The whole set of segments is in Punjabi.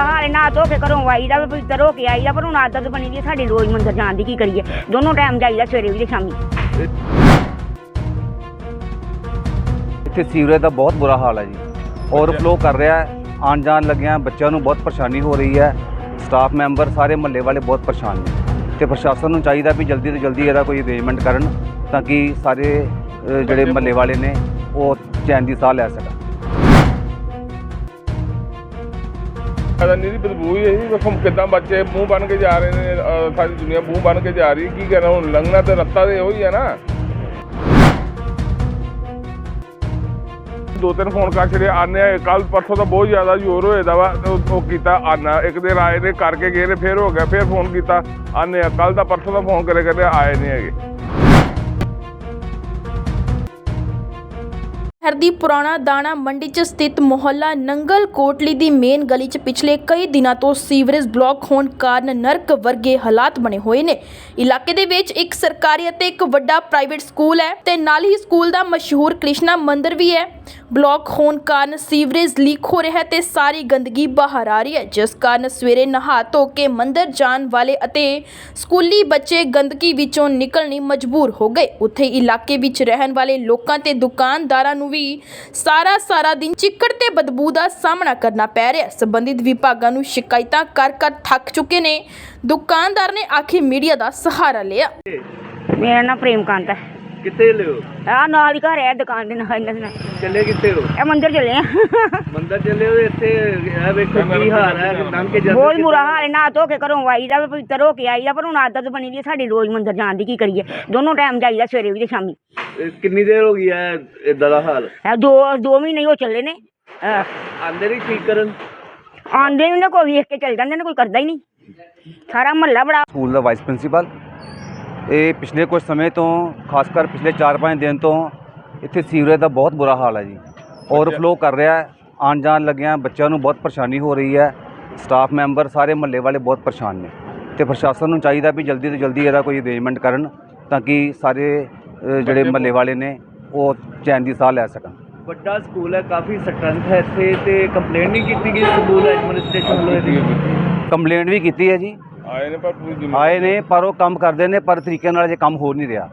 ਹਾਲ ਨਾ ਧੋ ਕੇ ਘਰੋਂ ਆਈਦਾ ਵੀ ਪਵਿੱਤਰ ਹੋ ਕੇ ਆਈਦਾ ਪਰ ਹੁਣ ਆਦਤ ਬਣੀ ਦੀ ਹੈ ਸਾਡੀ ਰੋਜ਼ ਮੰਦਰ ਜਾਣ ਦੀ ਕੀ ਕਰੀਏ? ਦੋਨੋਂ ਟਾਈਮ ਜਾਈਦਾ ਸਵੇਰੇ ਵੀ ਤੇ ਸ਼ਾਮੀ। ਇੱਥੇ ਸੀਵਰੇਜ ਦਾ ਬਹੁਤ ਬੁਰਾ ਹਾਲ ਹੈ ਜੀ। ਓਵਰਫਲੋ ਕਰ ਰਿਹਾ ਹੈ। ਆਉਣ ਜਾਣ ਲੱਗਿਆਂ ਬੱਚਿਆਂ ਨੂੰ ਬਹੁਤ ਪਰੇਸ਼ਾਨੀ ਹੋ ਰਹੀ ਹੈ। ਸਟਾਫ ਮੈਂਬਰ ਸਾਰੇ ਮਹੱਲੇ ਵਾਲੇ ਬਹੁਤ ਪਰੇਸ਼ਾਨ ਨੇ। ਤੇ ਪ੍ਰਸ਼ਾਸਨ ਨੂੰ ਚਾਹੀਦਾ ਵੀ ਜਲਦੀ ਤੋਂ ਜਲਦੀ ਇਹਦਾ ਕੋਈ ਅਰੇਂਜਮੈਂਟ ਕਰਨ ਤਾਂ ਕਿ ਸਾਰੇ ਅ, ਜਿਹੜੇ ਮਹੱਲੇ ਵਾਲੇ ਨੇ ਉਹ ਚੈਨ ਦੀ ਸਾਹ ਲੈ ਸਕਣ। ਪਤਾ ਨਹੀਂ ਦੀ ਬਦਬੂ ਹੀ ਹੈ ਵੇਖੋ ਕਿਦਾਂ ਬੱਚੇ ਮੂੰਹ ਬਣ ਕੇ ਜਾ ਰਹੇ ਨੇ, ਅਹ, ਸਾਰੀ ਦੁਨੀਆ ਮੂੰਹ ਬਣ ਕੇ ਜਾ ਰਹੀ ਕੀ ਕਹਿਣਾ, ਹੁਣ ਲੰਘਣਾ ਤੇ ਰੱਤਾ ਤੇ ਉਹੀ ਹੈ ਨਾ। ਦੋ ਤਿੰਨ ਫੋਨ ਕਰ ਛੜੇ ਆਨੇ ਕੱਲ ਪਰਸੋਂ ਤਾਂ ਬਹੁਤ ਜ਼ਿਆਦਾ ਜ਼ੋਰ ਹੋਏਦਾ ਵਾ ਤੇ ਉਹ ਉਹ ਕੀਤਾ ਆਨਾ, ਇੱਕ ਦਿਨ ਆਏ ਨੇ, ਕਰਕੇ ਗਏ ਨੇ, ਫੇਰ ਹੋ ਗਿਆ, ਫੇਰ ਫੋਨ ਕੀਤਾ, ਆਨੇ ਕੱਲ ਦਾ ਪਰਸੋਂ ਦਾ ਫੋਨ ਕਰੇ ਕਰਦੇ ਆਏ ਨਹੀਂ ਹੈਗੇ। ਸ਼ਹਿਰ ਦੀ ਪੁਰਾਣਾ ਦਾਣਾ ਮੰਡੀ 'ਚ ਸਥਿਤ ਮੁਹੱਲਾ ਨੰਗਲ ਕੋਟਲੀ ਦੀ ਮੇਨ ਗਲੀ 'ਚ ਪਿਛਲੇ ਕਈ ਦਿਨਾਂ ਤੋਂ ਸੀਵਰੇਜ ਬਲਾਕ ਹੋਣ ਕਾਰਨ ਨਰਕ ਵਰਗੇ ਹਾਲਾਤ ਬਣੇ ਹੋਏ ਨੇ। ਇਲਾਕੇ ਦੇ ਵਿੱਚ ਇੱਕ ਸਰਕਾਰੀ ਅਤੇ ਇੱਕ ਵੱਡਾ ਪ੍ਰਾਈਵੇਟ ਸਕੂਲ ਹੈ ਤੇ ਨਾਲ ਹੀ ਸਕੂਲ ਦਾ ਮਸ਼ਹੂਰ ਕ੍ਰਿਸ਼ਨਾ ਮੰਦਿਰ ਵੀ ਹੈ। ਬਲੌਕ ਹੋਣ ਕਾਰਨ ਸੀਵਰੇਜ ਲੀਕ ਹੋ ਰਿਹਾ ਹੈ ਤੇ ਸਾਰੀ ਗੰਦਗੀ ਬਾਹਰ ਆ ਰਹੀ ਹੈ। ਜਿਸ ਕਾਰਨ ਸਵੇਰੇ ਨਹਾ ਧੋ ਕੇ ਮੰਦਿਰ ਜਾਣ ਵਾਲੇ ਅਤੇ ਸਕੂਲੀ ਬੱਚੇ ਗੰਦਗੀ ਵਿੱਚੋਂ ਨਿਕਲਣੀ ਮਜਬੂਰ ਹੋ ਗਏ। ਉੱਥੇ ਇਲਾਕੇ ਵਿੱਚ ਰਹਿਣ ਵਾਲੇ ਲੋਕਾਂ ਤੇ ਦੁਕਾਨਦਾਰਾਂ ਨੂੰ ਵੀ ਸਾਰਾ ਸਾਰਾ ਦਿਨ ਚਿੱਕੜ ਤੇ ਬਦਬੂ ਦਾ ਸਾਹਮਣਾ ਕਰਨਾ ਪੈ ਰਿਹਾ ਸੰਬੰਧਿਤ ਵਿਭਾਗਾਂ ਨੂੰ ਸ਼ਿਕਾਇਤਾਂ ਕਰ ਕਰ ਥੱਕ ਚੁੱਕੇ ਨੇ। ਦੁਕਾਨਦਾਰ ਨੇ ਆਖਿਰ ਮੀਡੀਆ ਦਾ ਸਹਾਰਾ ਲਿਆ। ਮੇਰਾ ਨਾਮ ਪ੍ਰੇਮਕਾਂਤ ਹੈ। ਕਿੱਥੇ ਲਿਓ ਆ ਨਾਲ ਹੀ ਘਰ ਹੈ ਦੁਕਾਨ ਦੇ ਨਾਲ ਇਹਨਾਂ ਦੇ ਨਾਲ। ਚੱਲੇ ਕਿੱਥੇ ਹੋ? ਇਹ ਮੰਦਿਰ ਚੱਲੇ ਆ। ਮੰਦਰ ਚੱਲੇ ਹੋ ਇੱਥੇ ਇਹ ਵੇਖੋ ਕੀ ਹਾਲ ਹੈ ਲੰਘ ਕੇ ਜਾਂਦੇ ਬਹੁਤ ਬੁਰਾ ਹਾਲ ਹੈ ਨਾ ਧੋ ਕੇ ਘਰੋਂ ਆਈਦਾ ਵੀ ਪਵਿੱਤਰ ਹੋ ਕੇ ਆਈਦਾ ਪਰ ਹੁਣ ਆਦਤ ਬਣੀ ਦੀ ਹੈ ਸਾਡੀ ਰੋਜ਼ ਮੰਦਰ ਜਾਣ ਦੀ ਕੀ ਕਰੀਏ। ਦੋਨੋਂ ਟਾਈਮ ਜਾਈਦਾ ਸਵੇਰੇ ਵੀ ਤੇ ਸ਼ਾਮੀ। ਇਹ ਕਿੰਨੀ ਦੇਰ ਹੋ ਗਈ ਹੈ ਇਦਾਂ ਦਾ ਹਾਲ? ਇਹ ਦੋ ਦੋ ਮਹੀਨੇ ਹੀ ਚੱਲੇ ਨੇ। ਆਂਦੇ ਨਹੀਂ ਠੀਕ ਕਰਨ? ਆਉਂਦੇ ਨੇ ਕੋਈ ਵੇਖ ਕੇ ਚੱਲ ਜਾਂਦੇ ਨੇ ਕੋਈ ਕਰਦਾ ਹੀ ਨਹੀਂ। ਸਾਰਾ ਮਹੱਲਾ ਬੜਾ ਸਕੂਲ ਦਾ ਵਾਈਸ ਪ੍ਰਿੰਸੀਪਲ ਇਹ ਪਿਛਲੇ ਕੁਝ ਸਮੇਂ ਤੋਂ ਖਾਸ ਕਰ ਪਿਛਲੇ 4-5 ਦਿਨ ਤੋਂ ਇੱਥੇ ਸੀਵਰੇਜ ਦਾ ਬਹੁਤ ਬੁਰਾ ਹਾਲ ਹੈ ਜੀ। ਓਵਰਫਲੋ ਕਰ ਰਿਹਾ ਹੈ ਆਉਣ ਜਾਣ ਲੱਗਿਆਂ ਬੱਚਿਆਂ ਨੂੰ ਬਹੁਤ ਪਰੇਸ਼ਾਨੀ ਹੋ ਰਹੀ ਹੈ ਸਟਾਫ ਮੈਂਬਰ ਸਾਰੇ ਮਹੱਲੇ ਵਾਲੇ ਬਹੁਤ ਪਰੇਸ਼ਾਨ ਨੇ ਤੇ ਪ੍ਰਸ਼ਾਸਨ ਨੂੰ ਚਾਹੀਦਾ ਵੀ ਜਲਦੀ ਤੋਂ ਜਲਦੀ ਇਹਦਾ ਕੋਈ ਅਰੇਂਜਮੈਂਟ ਕਰਨ ਤਾਂ ਕਿ ਸਾਰੇ ਜਿਹੜੇ ਮਹੱਲੇ ਵਾਲੇ ਨੇ ਉਹ ਚੈਨ ਦੀ ਸਾਹ ਲੈ ਸਕਣ। ਵੱਡਾ ਸਕੂਲ ਹੈ ਕਾਫੀ ਸਟਰੈਂਥ ਹੈ ਇੱਥੇ ਤੇ ਕੰਪਲੇਂਟ ਨਹੀਂ ਕੀਤੀ ਗਈ ਸਕੂਲ ਐਡਮਿਨਿਸਟ੍ਰੇਸ਼ਨ ਵੱਲੋਂ ਇਹਦੀ। ਕੰਪਲੇਂਟ ਵੀ ਕੀਤੀ ਹੈ ਜੀ। ਆਏ ਨੇ ਪਰ ਪੂਰੀ ਜ਼ਿੰਮੇਵਾਰੀ ਆਏ ਨੇ ਪਰ ਉਹ ਕੰਮ ਕਰਦੇ ਨੇ ਪਰ ਤਰੀਕੇ ਨਾਲ ਜੇ ਕੰਮ ਹੋ ਨਹੀਂ ਰਿਹਾ।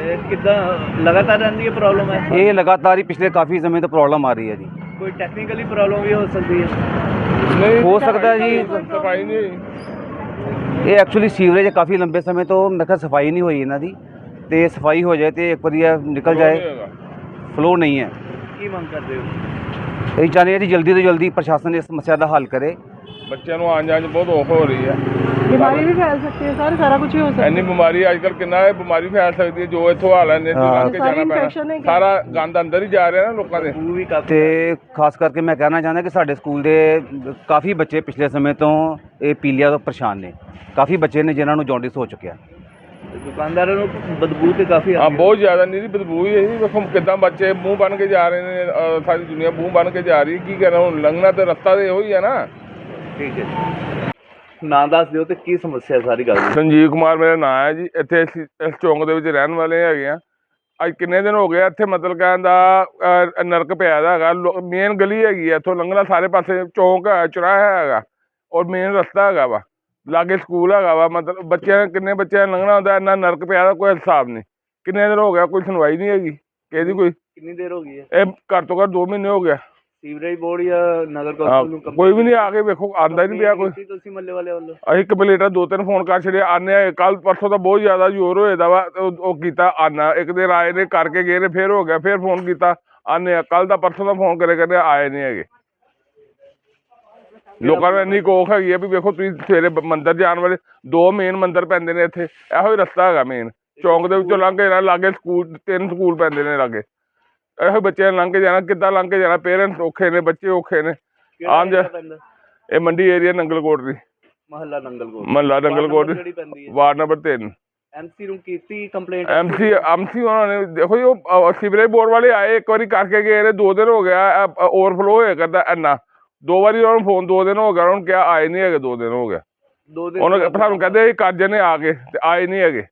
ਇਹ ਕਿੱਦਾਂ ਲਗਾਤਾਰ ਰਹਿੰਦੀ ਹੈ ਪ੍ਰੋਬਲਮ ਹੈ? ਇਹ ਲਗਾਤਾਰ ਹੀ ਪਿਛਲੇ ਕਾਫੀ ਸਮੇਂ ਤੋਂ ਪ੍ਰੋਬਲਮ ਆ ਰਹੀ ਹੈ ਜੀ। ਕੋਈ ਟੈਕਨੀਕਲੀ ਪ੍ਰੋਬਲਮ ਵੀ ਹੋ ਸਕਦੀ ਹੈ? ਨਹੀਂ ਹੋ ਸਕਦਾ ਹੈ ਜੀ। ਸਫ਼ਾਈ ਨਹੀਂ ਹੋਈ। ਇਹ ਐਕਚੁਅਲੀ ਸੀਵਰੇਜ ਕਾਫੀ ਲੰਬੇ ਸਮੇਂ ਤੋਂ ਮੈਂ ਕਿਹਾ ਸਫ਼ਾਈ ਨਹੀਂ ਹੋਈ ਇਹਨਾਂ ਦੀ। ਤੇ ਸਫ਼ਾਈ ਹੋ ਜਾਏ ਤੇ ਇੱਕ ਵਾਰੀ ਇਹ ਨਿਕਲ ਨਹੀਂ ਜਾਏ। ਹੋਏਗਾ। ਫਲੋ ਨਹੀਂ ਹੈ। ਕੀ ਮੰਗ ਕਰਦੇ ਹੋ? ਇਹ ਚਾਹੁੰਦੇ ਹਾਂ ਜੀ ਜਲਦੀ ਤੋਂ ਜਲਦੀ ਪ੍ਰਸ਼ਾਸਨ ਇਸ ਸਮੱਸਿਆ ਦਾ ਹੱਲ ਕਰੇ। ਬੱਚਿਆਂ ਨੂੰ ਆਉਣ ਜਾਣ 'ਚ ਬਹੁਤ ਔਖ ਹੋ ਰਹੀ ਹੈ। ਬਿਮਾਰੀ ਵੀ ਫੈਲ ਸਕਦੀ ਹੈ ਸਰ ਸਾਰਾ ਕੁਝ ਵੀ ਹੋ ਸਕਦਾ। ਇੰਨੀ ਬਿਮਾਰੀ ਅੱਜ ਕੱਲ ਕਿੰਨਾ ਹੈ ਬਿਮਾਰੀ ਫੈਲ ਸਕਦੀ ਹੈ ਜੋ ਇੱਥੋਂ ਆ ਲੈਂਦੇ ਤੋਂ ਲੰਘ ਕੇ ਜਾਣਾ ਪੈਣਾ। ਸਾਰਾ ਗੰਦ ਅੰਦਰ ਹੀ ਜਾ ਰਿਹਾ ਨਾ ਲੋਕਾਂ ਦੇ। ਤੇ ਖਾਸ ਕਰਕੇ ਮੈਂ ਕਹਿਣਾ ਚਾਹੁੰਦਾ ਕਿ ਸਾਡੇ ਸਕੂਲ ਦੇ ਕਾਫੀ ਬੱਚੇ ਪਿਛਲੇ ਸਮੇਂ ਤੋਂ ਇਹ ਪੀਲੀਆ ਤੋਂ ਪਰੇਸ਼ਾਨ ਨੇ। ਕਾਫੀ ਬੱਚੇ ਨੇ ਜਿਨ੍ਹਾਂ ਨੂੰ ਜੌਂਡਿਸ ਹੋ ਚੁੱਕਿਆ। ਦੁਕਾਨਦਾਰਾਂ ਨੂੰ ਬਦਬੂ ਤੇ ਕਾਫੀ ਆ ਬਹੁਤ ਜ਼ਿਆਦਾ ਨੀਰੀ ਬਦਬੂ ਹੀ ਹੈ ਵੇਖੋ ਕਿਦਾਂ ਬੱਚੇ ਮੂੰਹ ਬਣ ਕੇ ਜਾ ਰਹੇ ਨੇ ਸਾਰੀ ਦੁਨੀਆ ਮੂੰਹ ਬਣ ਕੇ ਜਾ ਰਹੀ ਹੈ। ਕੀ ਕਰਾਂ ਹੁਣ ਲੰਘਣਾ ਤੇ ਰਸਤਾ ਤੇ ਇਹੋ ਹੀ ਹੈ ਨਾ। ਠੀਕ ਹੈ ਨਾਂ ਦੱਸ ਦਿਓ ਤੇ ਕੀ ਸਮੱਸਿਆ ਸਾਰੀ ਗੱਲ ਦੀ? ਸੰਜੀਵ ਕੁਮਾਰ ਮੇਰਾ ਨਾਮ ਹੈ ਜੀ। ਇੱਥੇ ਅਸੀਂ ਇਸ ਚੌਂਕ ਦੇ ਵਿੱਚ ਰਹਿਣ ਵਾਲੇ ਹੈਗੇ ਆ ਅੱਜ ਕਿੰਨੇ ਦਿਨ ਹੋ ਗਏ ਆ? ਇੱਥੇ ਮਤਲਬ ਕਹਿਣ ਦਾ ਅਹ, ਨਰਕ ਪਿਆ ਦਾ ਹੈਗਾ। ਮੇਨ ਗਲੀ ਹੈਗੀ ਆ। ਇੱਥੋਂ ਲੰਘਣਾ ਸਾਰੇ ਪਾਸੇ ਚੌਂਕ ਹੈ ਚੁਰਾਹਾ ਹੈਗਾ। ਔਰ ਮੇਨ ਰਸਤਾ ਹੈਗਾ ਵਾ। ਲਾਗੇ ਸਕੂਲ ਹੈਗਾ ਵਾ। ਮਤਲਬ ਬੱਚਿਆਂ ਕਿੰਨੇ ਬੱਚਿਆਂ ਨੇ ਲੰਘਣਾ ਹੁੰਦਾ ਇੰਨਾ ਨਰਕ ਪਿਆ ਦਾ ਕੋਈ ਹਿਸਾਬ ਨਹੀਂ। ਕਿੰਨੇ ਦਿਨ ਹੋ ਗਿਆ? ਕੋਈ ਸੁਣਵਾਈ ਨਹੀਂ ਹੈਗੀ। ਕਿਹਦੀ ਕੋਈ? ਕਿੰਨੀ ਦੇਰ ਹੋ ਗਈ ਹੈ? ਇਹ ਘੱਟ ਤੋਂ ਘੱਟ 2 ਮਹੀਨੇ ਹੋ ਗਿਆ ਸੀਵਰੇਜ ਬੋਰਡ ਜਾਂ ਨਗਰ ਹਾਂ, ਕੌਂਸਲ ਨੂੰ ਕੋਈ ਵੀ ਨਹੀਂ ਆ ਕੇ ਵੇਖੋ ਆਂਦਾ ਹੀ ਨਹੀਂ ਪਿਆ ਕੋਈ। ਤੁਸੀਂ ਮੱਲੇ ਵਾਲੇ ਵੱਲੋਂ? ਅਸੀਂ ਕੰਪਲੀਟਰ ਦੋ ਤਿੰਨ ਫੋਨ ਕਰ ਛੜੇ ਆਨੇ ਕੱਲ ਪਰਸੋਂ ਤਾਂ ਬਹੁਤ ਜ਼ਿਆਦਾ ਜ਼ੋਰ ਹੋਏਦਾ ਵਾ ਤੇ ਉਹ ਕੀਤਾ ਆਨਾ। ਇੱਕ ਦਿਨ ਆਏ ਨੇ ਕਰਕੇ ਗਏ ਨੇ ਫੇਰ ਹੋ ਗਿਆ ਫੇਰ ਫੋਨ ਕੀਤਾ ਆਨੇ ਕੱਲ ਦਾ ਪਰਸੋਂ ਦਾ ਫੋਨ ਕਰੇ ਕਰਦੇ ਆਏ ਨਹੀਂ ਹੈਗੇ। ਲੋਕਾਂ ਨੂੰ ਇੰਨੀ ਕੋਖ ਹੈਗੀ ਆ ਵੀ ਵੇਖੋ ਤੁਸੀਂ ਸਵੇਰੇ ਮੰਦਿਰ ਜਾਣ ਵਾਲੇ ਦੋ ਮੇਨ ਮੰਦਿਰ ਪੈਂਦੇ ਨੇ ਇੱਥੇ। ਇਹੋ ਹੀ ਰਸਤਾ ਹੈਗਾ ਮੇਨ ਚੌਂਕ ਦੇ ਵਿੱਚੋਂ ਲੰਘ ਕੇ ਲਾਗੇ ਸਕੂਲ ਤਿੰਨ ਸਕੂਲ ਪੈਂਦੇ ਨੇ ਲਾਗੇ। ਇਹੋ ਬੱਚਿਆਂ ਨੇ ਲੰਘ ਕੇ ਜਾਣਾ ਕਿੱਦਾਂ ਲੰਘ ਕੇ ਜਾਣਾ? ਪੇਰੈਂਟਸ ਔਖੇ ਨੇ ਬੱਚੇ ਔਖੇ ਨੇ। ਆਮ ਜਾ ਇਹ ਮੰਡੀ ਏਰੀਆ ਨੰਗਲਕੋਟ ਦੀ। ਮਹੱਲਾ ਨੰਗਲ ਕੋਲ ਮਹੱਲਾ ਨੰਗਲਕੋਟ ਵਾਰਡ ਨੰਬਰ 3 ਐਮਸੀ ਨੂੰ ਕੀਤੀ ਕੰਪਲੇਂਟ ਐਮਸੀ ਐਮਸੀ ਉਹਨਾਂ ਨੇ ਦੇਖੋ ਜੀ ਉਹ ਸੀਵਰੇਜ ਬੋਰਡ ਵਾਲੇ ਆਏ ਇੱਕ ਵਾਰੀ ਕਰਕੇ ਗਏ ਨੇ ਦੋ ਦਿਨ ਹੋ ਗਿਆ ਓਵਰਫਲੋ ਹੋਇਆ ਕਰਦਾ ਇੰਨਾ। ਦੋ ਵਾਰੀ ਉਹਨਾਂ ਨੂੰ ਫੋਨ ਦੋ ਦਿਨ ਹੋ ਗਿਆ ਉਹਨਾਂ ਨੂੰ ਕਿਹਾ ਆਏ ਨਹੀਂ ਹੈਗੇ ਦੋ ਦਿਨ ਹੋ ਗਿਆ। ਦੋ ਦਿਨ ਉਹਨਾਂ ਸਾਨੂੰ ਕਹਿੰਦੇ ਇਹ ਕਰ ਜਨੇ ਆ ਕੇ ਤੇ ਆਏ ਨਹੀਂ ਹੈਗੇ।